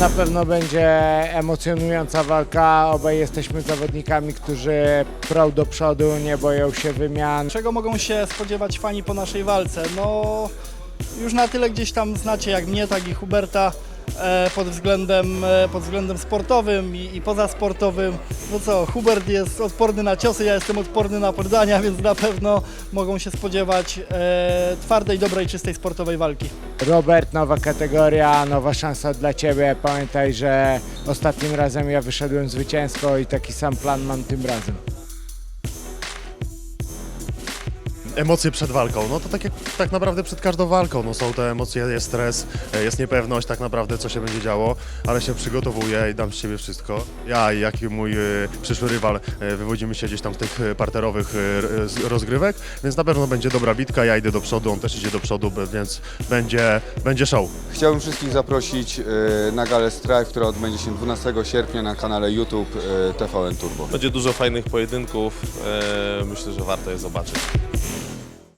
Na pewno będzie emocjonująca walka. Obaj jesteśmy zawodnikami, którzy prą do przodu, nie boją się wymian. Czego mogą się spodziewać fani po naszej walce? No, już na tyle gdzieś tam znacie jak mnie, tak i Huberta e, pod względem, e, pod względem sportowym i, i pozasportowym. No co, Hubert jest odporny na ciosy, ja jestem odporny na podania, więc na pewno mogą się spodziewać e, twardej, dobrej, czystej sportowej walki. Robert, nowa kategoria, nowa szansa dla Ciebie. Pamiętaj, że ostatnim razem ja wyszedłem zwycięsko i taki sam plan mam tym razem. Emocje przed walką, no to tak jak tak naprawdę przed każdą walką, no są te emocje, jest stres, e, jest niepewność tak naprawdę co się będzie działo, ale się przygotowuję i dam z siebie wszystko. Ja i jak i mój e, przyszły rywal e, wywodzimy się gdzieś tam z tych parterowych rozgrywek, więc na pewno będzie dobra bitka, ja idę do przodu, on też idzie do przodu, więc będzie, będzie show. Chciałbym wszystkich zaprosić na galę Strike, która odbędzie się 12 sierpnia na kanale YouTube TVN Turbo. Będzie dużo fajnych pojedynków. Myślę, że warto je zobaczyć.